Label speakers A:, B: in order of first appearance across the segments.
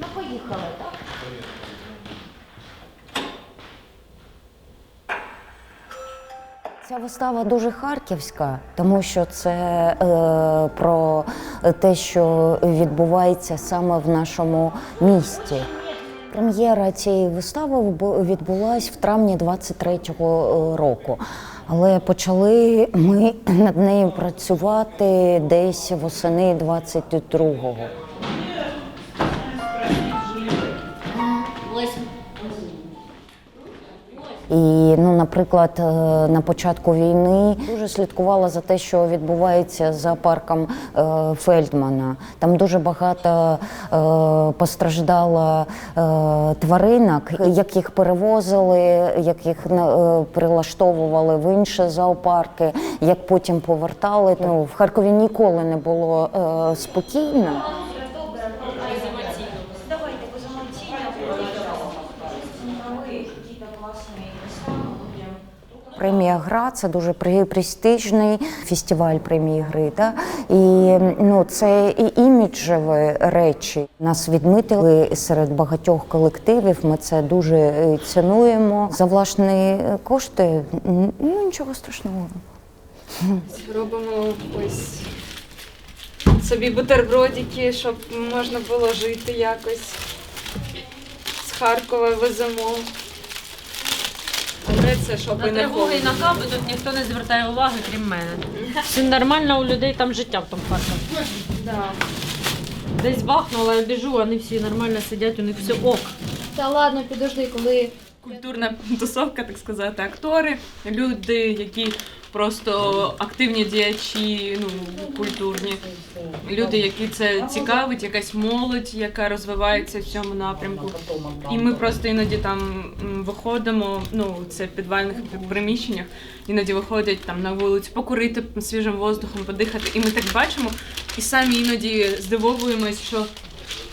A: Ну, поїхали, так? Ця вистава дуже харківська, тому що це е, про те, що відбувається саме в нашому місті. Прем'єра цієї вистави відбулась в травні 23-го року. Але почали ми над нею працювати десь восени 22-го. І, ну, наприклад, е, на початку війни дуже слідкувала за те, що відбувається за парком е, Фельдмана. Там дуже багато е, постраждало тваринок, як їх перевозили, як їх прилаштовували в інші зоопарки, як потім повертали. Ну, в Харкові ніколи не було спокійно. Премія Гра це дуже престижний фестиваль премії гри. Да? І ну, це і іміджеві речі. Нас відмітили серед багатьох колективів. Ми це дуже е, цінуємо. За власні кошти ну, нічого страшного.
B: Робимо ось собі бутербродики, щоб можна було жити якось. З Харкова веземо. Це щоб
C: На
B: і не
C: тривоги і на каби тут ніхто не звертає уваги, крім мене. Все нормально у людей там життя в тому парку.
B: Да.
C: Десь бахнула, я біжу, вони всі нормально сидять, у них все ок.
D: Та ладно, підожди, коли
B: Культурна тусовка, так сказати, актори, люди, які просто активні діячі, ну культурні, люди, які це цікавить, якась молодь, яка розвивається в цьому напрямку. І ми просто іноді там виходимо, ну це в підвальних приміщеннях, іноді виходять там на вулицю покурити свіжим воздухом, подихати. І ми так бачимо, і самі іноді здивовуємось, що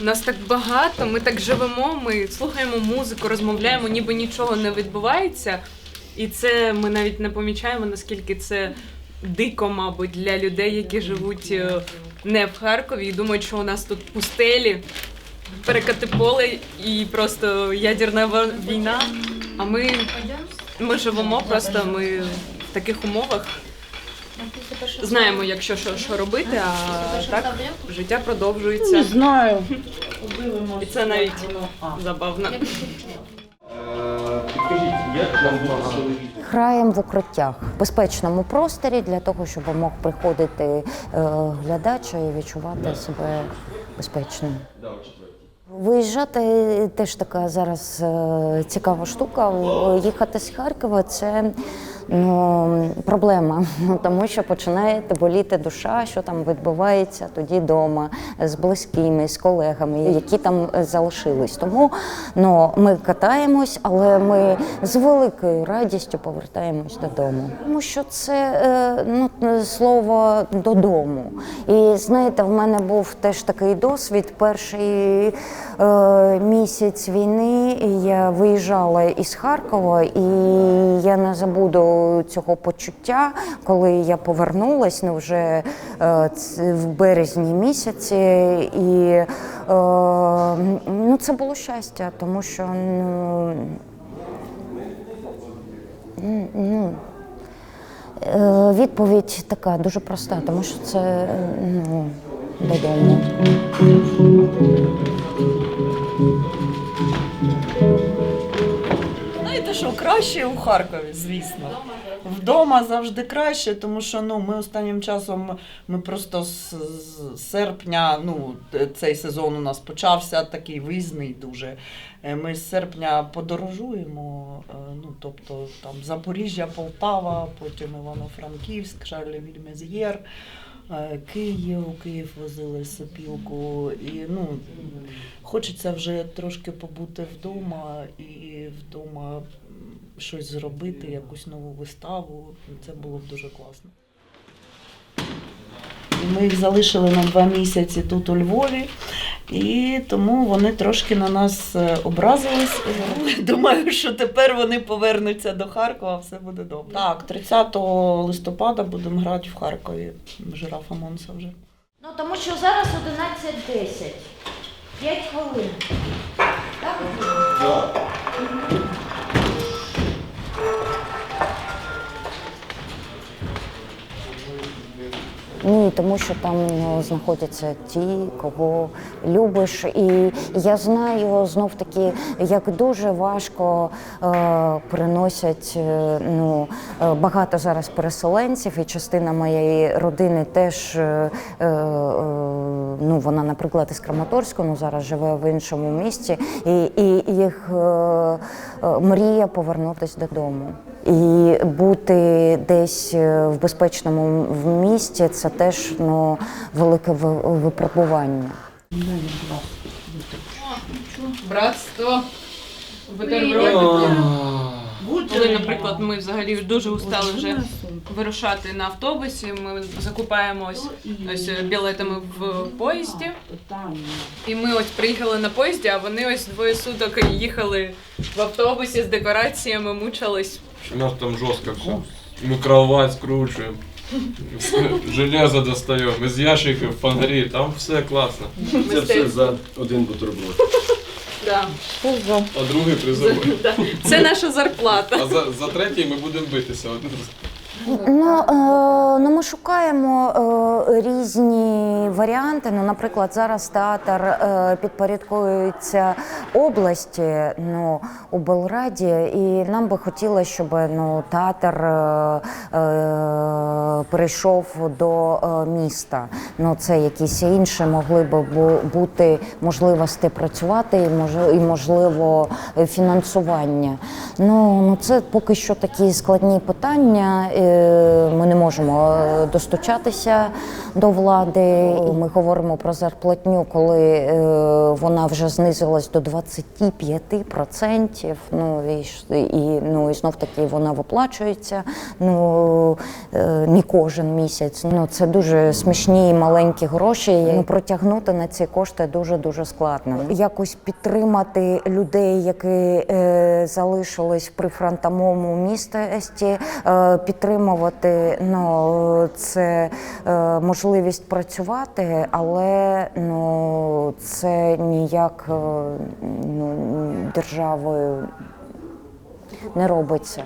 B: нас так багато, ми так живемо, ми слухаємо музику, розмовляємо, ніби нічого не відбувається. І це ми навіть не помічаємо, наскільки це дико, мабуть, для людей, які живуть е, не в Харкові і думають, що у нас тут пустелі, перекати поле і просто ядерна війна. А ми, ми живемо просто ми в таких умовах. Знаємо, якщо що, що робити, а так життя продовжується.
E: знаю.
B: І це навіть забавно.
F: Підкажіть, вам було
A: Граємо в укриттях в безпечному просторі для того, щоб мог приходити е, глядач і відчувати себе безпечно. Виїжджати теж така зараз е, цікава штука. Їхати з Харкова це ну, проблема, тому що починає боліти душа, що там відбувається тоді вдома з близькими, з колегами, які там залишились. Тому ну, ми катаємось, але ми з великою радістю повертаємось додому. Тому що це е, ну, слово додому. І знаєте, в мене був теж такий досвід. Перший е, місяць війни я виїжджала із Харкова, і я не забуду цього почуття, коли я повернулась ну, вже е, в березні місяці. І е, ну, це було щастя, тому що ну, ну, е, відповідь така дуже проста, тому що це ну, додому.
E: Що краще у Харкові, звісно. Вдома завжди краще, тому що ну, ми останнім часом ми просто з, серпня, ну, цей сезон у нас почався такий виїзний дуже. Е, Ми з серпня подорожуємо, е, ну, тобто там Запоріжжя, Полтава, потім Івано-Франківськ, Шарлевіль Мез'єр. е, Київ, Київ возили сопілку. І ну, хочеться вже трошки побути вдома і вдома щось зробити, якусь нову виставу. Це було б дуже класно. І ми їх залишили на два місяці тут у Львові, і тому вони трошки на нас е, образились. Думаю, що тепер вони повернуться до Харкова, все буде добре. Так, 30 листопада будемо грати в Харкові. Жирафа Монса вже.
A: Ну тому що зараз 11.10. П'ять хвилин. Ні, тому що там ну, знаходяться ті, кого любиш. І я знаю знов таки, як дуже важко е, приносять е, ну, е, багато зараз переселенців, і частина моєї родини теж е, е, ну, вона, наприклад, із Краматорську, ну зараз живе в іншому місті, і, і їх е, е, мрія повернутися додому. І бути десь е, в безпечному місті це теж ну, велике ви- випробування.
B: Братство, бутерброди. Коли, наприклад, ми взагалі дуже устали вже вирушати на автобусі, ми закупаємось ось білетами в поїзді. І ми ось приїхали на поїзді, а вони ось двоє суток їхали в автобусі з декораціями, мучились.
F: У нас там жорстко все. Ми кровать скручуємо. Железо достаємо, из ящиків, фонарі, там все класно.
G: Це все за один бутерброд.
B: Да.
F: А другий призовий.
B: Да. Це наша зарплата.
F: А за, за третій ми будемо битися.
A: Е, ну ми шукаємо е, різні варіанти. Ну, наприклад, зараз театр е, підпорядкується області ну, у Белраді, і нам би хотілося, щоб ну, театр е, е, перейшов до е, міста. Ну, це якісь інші могли б бути можливості працювати і можливо фінансування. Ну, ну це поки що такі складні питання. Ми не можемо е, достучатися до влади. Ми говоримо про зарплатню, коли е, вона вже знизилась до 25%. Ну і, і, ну, і знов таки вона виплачується. Ну е, не кожен місяць. Ну це дуже смішні і маленькі гроші. Ну протягнути на ці кошти дуже дуже складно. Якось підтримати людей, які е, залишились при фронтовому місті, е, підтримувати ну це е, можливість працювати, але ну це ніяк е, ну, державою не робиться.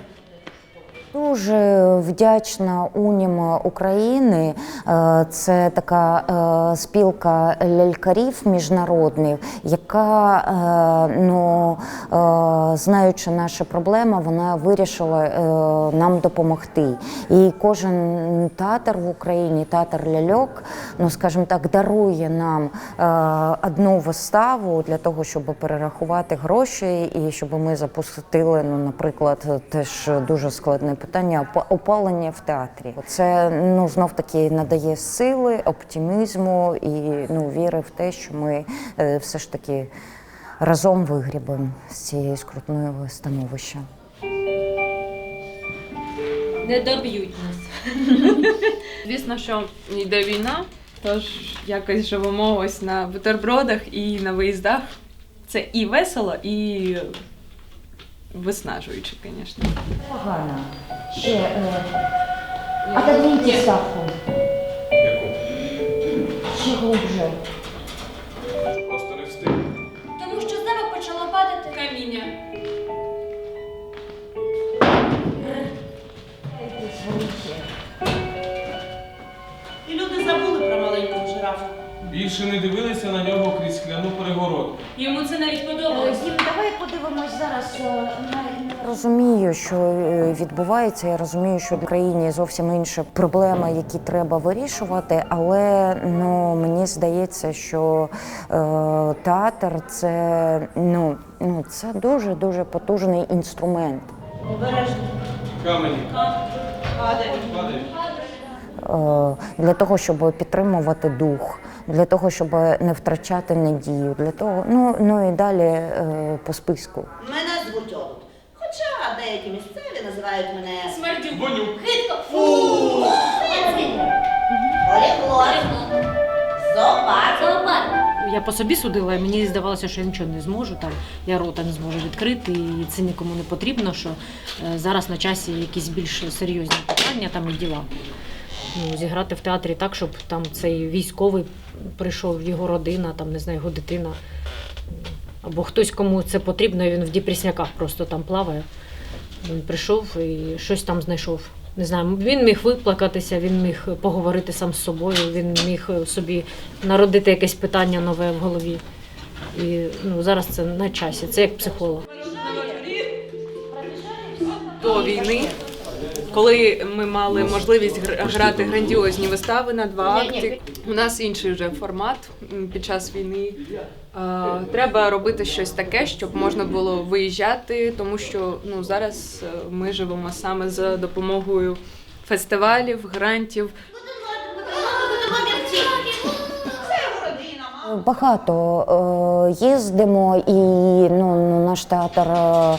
A: Дуже вдячна Унім України. Е, Це така е, спілка лялькарів міжнародних, яка, е, ну, знаючи наші проблеми, вона вирішила нам допомогти. І кожен театр в Україні, театр ляльок, ну скажімо так, дарує нам одну виставу для того, щоб перерахувати гроші, і щоб ми запустили, ну, наприклад, теж дуже складне питання опа- опалення в театрі. Це ну знов таки надає сили, оптимізму і ну віри в те, що ми е, все ж таки разом вигрібемо з цієї скрутної становища.
C: Не доб'ють нас.
B: Звісно, що йде війна, тож якось живемо ось на бутербродах і на виїздах. Це і весело, і виснажуюче, звісно.
A: Погано. Ще отодвиньте ставку.
F: Яку?
A: Ще глубже.
F: Більше не дивилися на нього крізь скляну перегородку.
C: Йому це навіть подобалось.
A: Дім, давай подивимось зараз. Розумію, що е, відбувається. Я розумію, що в країні зовсім інші проблеми, які треба вирішувати. Але ну мені здається, що е, театр це ну, ну це дуже дуже потужний інструмент.
H: Обережно.
F: Камені.
H: Падає.
F: Падає.
A: Е, для того, щоб підтримувати дух, для того, щоб не втрачати надію, для того, ну, ну і далі е, по списку.
H: Мене звуть Олд. Хоча деякі місцеві називають мене
B: Смердюк.
F: Вонюк.
H: Оліглор. Зоопарк.
C: Я по собі судила, і мені здавалося, що я нічого не зможу. Там я рота не зможу відкрити, і це нікому не потрібно. Що е, зараз на часі якісь більш серйозні питання там і діла. Ну, зіграти в театрі так, щоб там цей військовий прийшов, його родина, там, не знаю, його дитина. Або хтось, кому це потрібно, він в діпрісняках просто там плаває. Він прийшов і щось там знайшов. Не знаю, він міг виплакатися, він міг поговорити сам з собою, він міг собі народити якесь питання нове в голові. І ну, зараз це на часі, це як психолог.
B: до війни, коли ми мали можливість гр- грати грандіозні вистави на два акти. У нас інший вже формат під час війни. Треба робити щось таке, щоб можна було виїжджати, тому що ну зараз е, ми живемо саме за допомогою фестивалів, грантів.
A: Багато е, їздимо, і ну, наш театр е,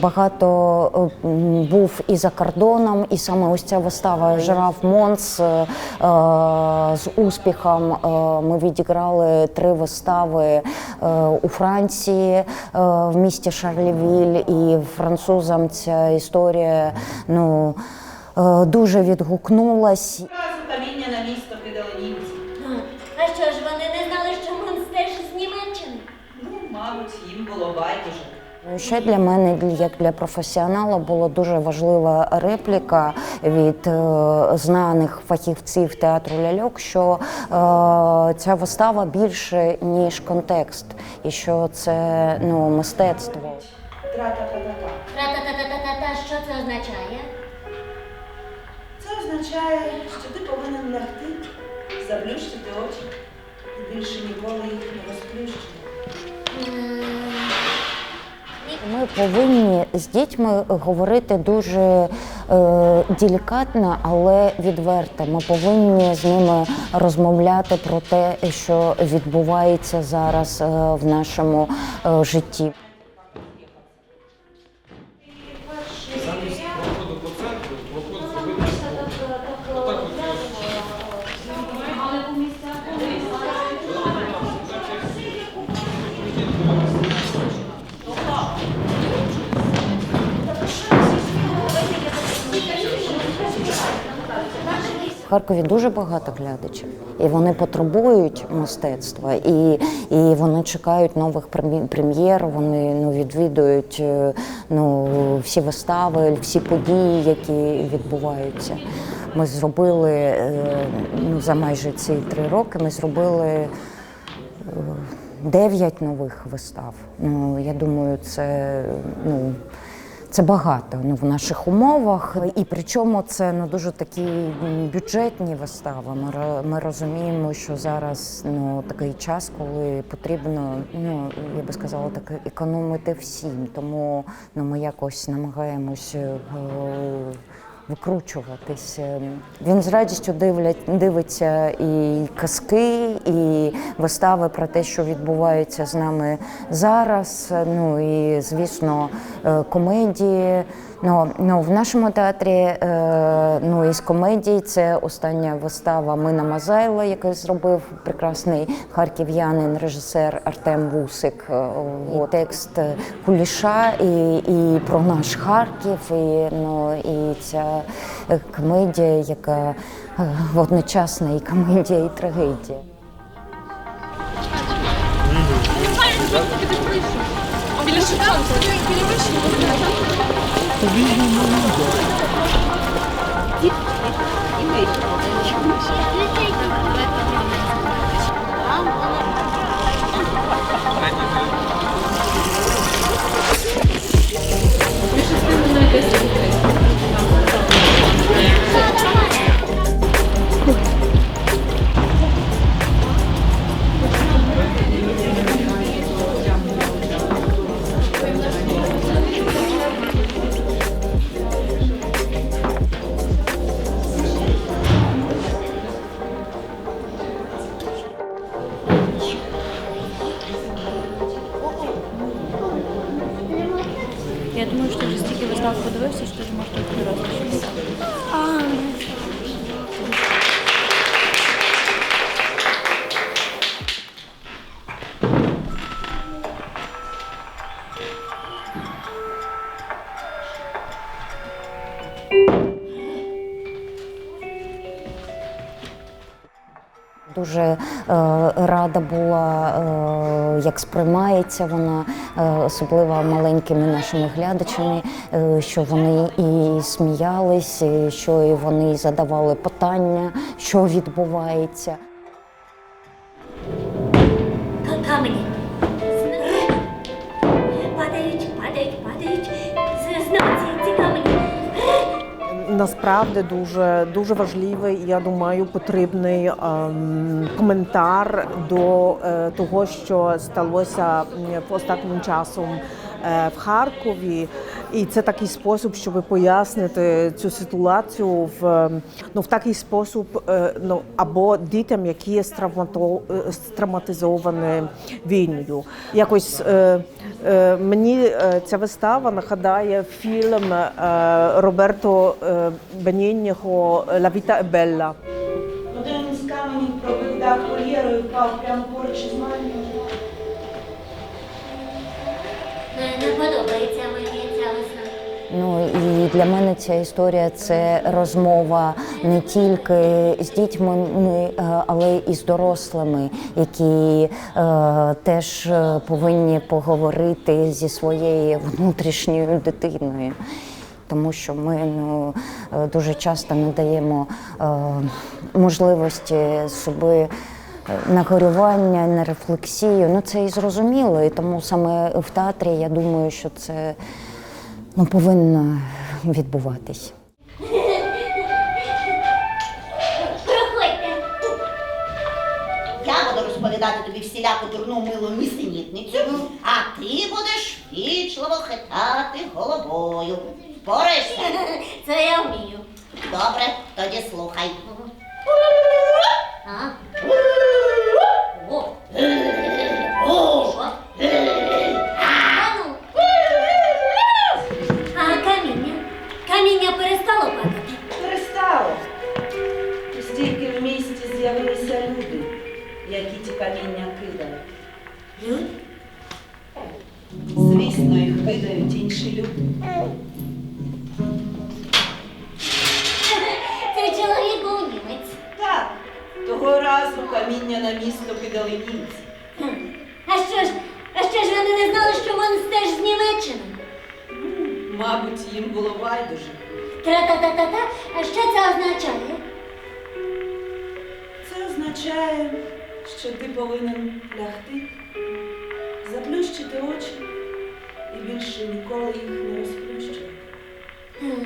A: багато е, був і за кордоном, і саме ось ця вистава Жираф Монс е, е, з успіхом. Е, ми відіграли три вистави е, у Франції, е, в місті Шарлівіль, і французам ця історія ну, е, дуже відгукнулась.
H: Каміння на місто кидали німці.
D: А що ж вони не знали, що Монс теж з Німеччини?
H: Ну, мабуть, їм було байдуже.
A: Ну, Ще для мене, як для професіонала, була дуже важлива репліка від е, знаних фахівців театру ляльок, що е, ця вистава більше ніж контекст, і що це ну, мистецтво.
H: Тра-та-та-та-та.
D: Що це означає?
H: Це означає, що ти повинен лягти, заплющити очі і більше ніколи їх
A: Ми повинні з дітьми говорити дуже е, делікатно, але відверто. Ми повинні з ними розмовляти про те, що відбувається зараз е, в нашому е, житті. Харкові дуже багато глядачів, і вони потребують мистецтва, і, і вони чекають нових прем'єр. Вони ну, відвідують е, ну, всі вистави, всі події, які відбуваються. Ми зробили е, ну, за майже ці три роки. Ми зробили е, дев'ять нових вистав. Ну я думаю, це ну. Це багато ну, в наших умовах, і причому це ну, дуже такі бюджетні вистави. Ми, ми розуміємо, що зараз ну, такий час, коли потрібно, ну я би сказала, так економити всім. Тому ну, ми якось намагаємось е, викручуватись. Він з радістю дивлять, дивиться і казки, і вистави про те, що відбувається з нами зараз. Ну і звісно, е, комедії. Ну, ну в нашому театрі е, ну із комедій це остання вистава Мина Мазайла, який зробив прекрасний харків'янин, режисер Артем Вусик. Е, от, текст Куліша і, і про наш Харків, і, ну, і ця е, комедія, яка е, одночасно і комедія, і трагедія.
I: Я
A: дуже е, рада була, е, як сприймається вона, е, особливо маленькими нашими глядачами, що вони і сміялись, що і вони задавали питання, що відбувається.
J: Насправді дуже дуже важливий, я думаю, потрібний ем, коментар до е, того, що сталося останнім часом в Харкові. І це такий спосіб, щоб пояснити цю ситуацію в, ем, ну, в такий спосіб, е, ну, або дітям, які є е, війною. Якось е, е, мені е, ця вистава нагадає фільм е, Роберто е, Бенінього «La vita è bella».
H: Один з каменів пробив дах і впав прямо поруч із мамою.
A: Ну і для мене ця історія це розмова не тільки з дітьми, е, але і з дорослими, які е, теж е, повинні поговорити зі своєю внутрішньою дитиною. Тому що ми ну, е, дуже часто не даємо е, можливості собі на горювання, на рефлексію. Ну це і зрозуміло. І тому саме в театрі я думаю, що це ну, повинно відбуватись.
D: Проходьте.
K: Я буду розповідати тобі всіляку дурну милу нісенітницю, а ти будеш вічливо хитати головою. Впораєшся?
D: Це я вмію.
K: Добре, тоді слухай.
D: А?
H: Люди.
D: Цей чоловік був німець.
H: Так, того разу каміння на місто кидали німці.
D: А що ж, а що ж вони не знали, що він теж з Німеччини?
H: Мабуть, їм було байдуже.
D: Тра-та-та-та-та. А що це означає?
H: Це означає, що ти повинен лягти, заплющити очі і більше ніколи їх не розплющувати.
D: Хм.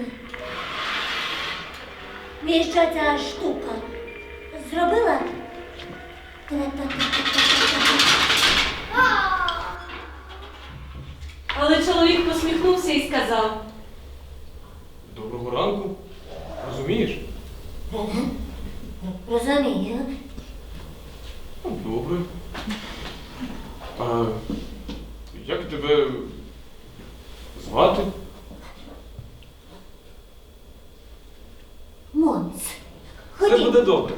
D: Що ця штука зробила?
B: Але чоловік посміхнувся і сказав:
F: Доброго ранку. Розумієш?
D: Розумію.
F: Ну, Добре. А як тебе звати?
D: Монс.
F: Все
D: Ходім.
F: буде добре.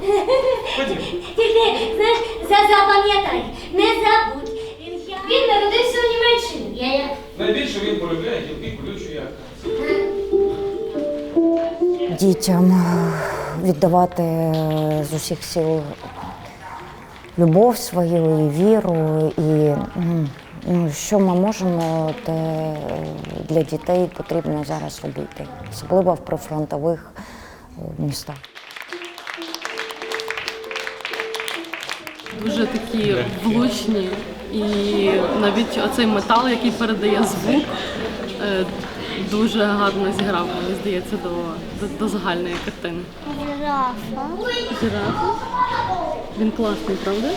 F: Ходім.
D: Тільки, знаєш, за- запам'ятай, не забудь. Він народився у Німеччині. Я як
F: Найбільше він полюбляє гілки колючої як.
A: Дітям е, віддавати е, з усіх сил любов свою і віру, і м, ну, що ми можемо, те е, для дітей потрібно зараз робити, особливо в прифронтових е, містах.
L: дуже такі влучні, і навіть оцей метал, який передає звук, е, дуже гарно зіграв, мені здається, до, до, до загальної картини.
I: Жирафа.
L: Жирафа. Він класний, правда?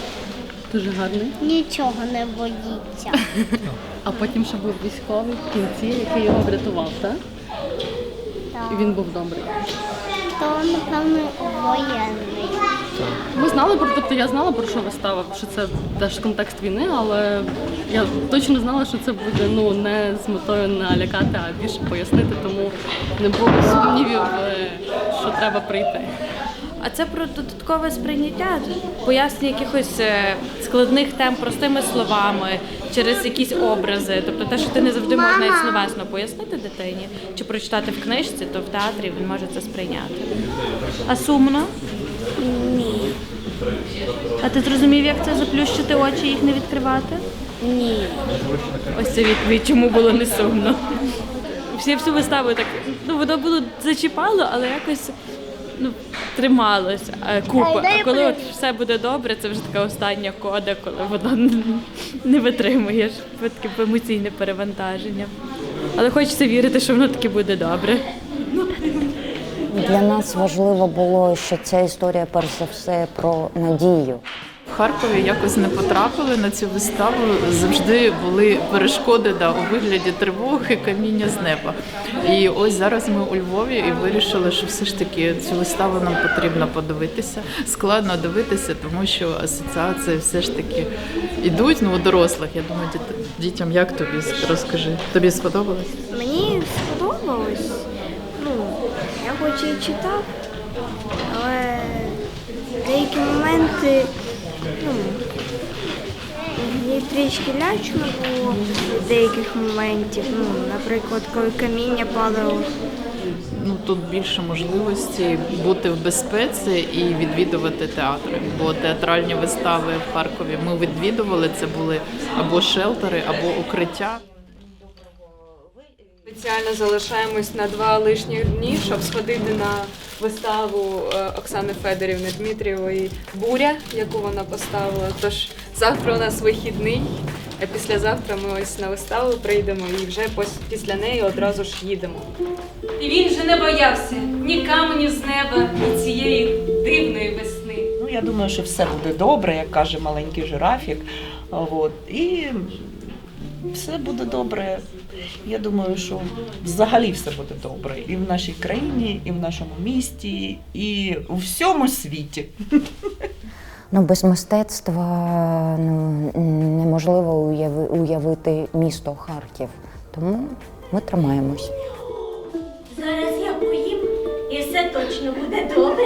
L: Дуже гарний.
I: Нічого не боїться.
L: А потім ще був військовий в кінці, який його врятував, так? І він був добрий.
I: То, напевно, воєнний.
L: Ми знали про, тобто я знала про що вистава, що це теж контекст війни, але я точно знала, що це буде ну не з метою налякати, а більше пояснити, тому не було сумнівів, е, що треба прийти.
M: А це про додаткове сприйняття, пояснення якихось е, складних тем простими словами, через якісь образи. Тобто те, що ти не завжди можеш навіть словесно пояснити дитині чи прочитати в книжці, то в театрі він може це сприйняти. А сумно?
I: Ні. А ти зрозумів, як це заплющити очі і їх не відкривати?
M: Ні. Ось це відповідь, чому було не сумно. Всі всю виставу так, ну воно було зачіпало, але якось ну, трималось е, купа. А коли от все буде добре, це вже така остання кода, коли воно не витримуєш таке емоційне перевантаження. Але хочеться вірити, що воно таки буде добре.
A: Для нас важливо було, що ця історія перш за все про надію.
N: Харкові якось не потрапили на цю виставу. Завжди були перешкоди да, у вигляді тривоги, каміння з неба. І ось зараз ми у Львові і вирішили, що все ж таки цю виставу нам потрібно подивитися. Складно дивитися, тому що асоціації все ж таки йдуть ну, у дорослих. Я думаю, діт- дітям як тобі розкажи? Тобі сподобалось?
O: Мені сподобалось. Ну, я хоч і читав, але деякі моменти, мені трішки лячно було деяких моментів. Ну, наприклад, коли каміння падало.
N: Ну тут більше можливості бути в безпеці і відвідувати театри. Бо театральні вистави в Харкові ми відвідували. Це були або шелтери, або укриття.
B: Спеціально залишаємось на два лишніх дні, щоб сходити на виставу е, Оксани Федорівни Дмитрієвої Буря, яку вона поставила. Тож завтра у нас вихідний, а післязавтра ми ось на виставу прийдемо і вже після неї одразу ж їдемо. І він же не боявся ні каменів з неба, ні цієї дивної весни.
E: Ну, я думаю, що все буде добре, як каже маленький жирафік. От. І все буде добре. Я думаю, що взагалі все буде добре. І в нашій країні, і в нашому місті, і у всьому світі.
A: Ну, без мистецтва ну, неможливо уяви, уявити місто Харків. Тому ми тримаємось.
D: Зараз я поїм і все точно буде добре.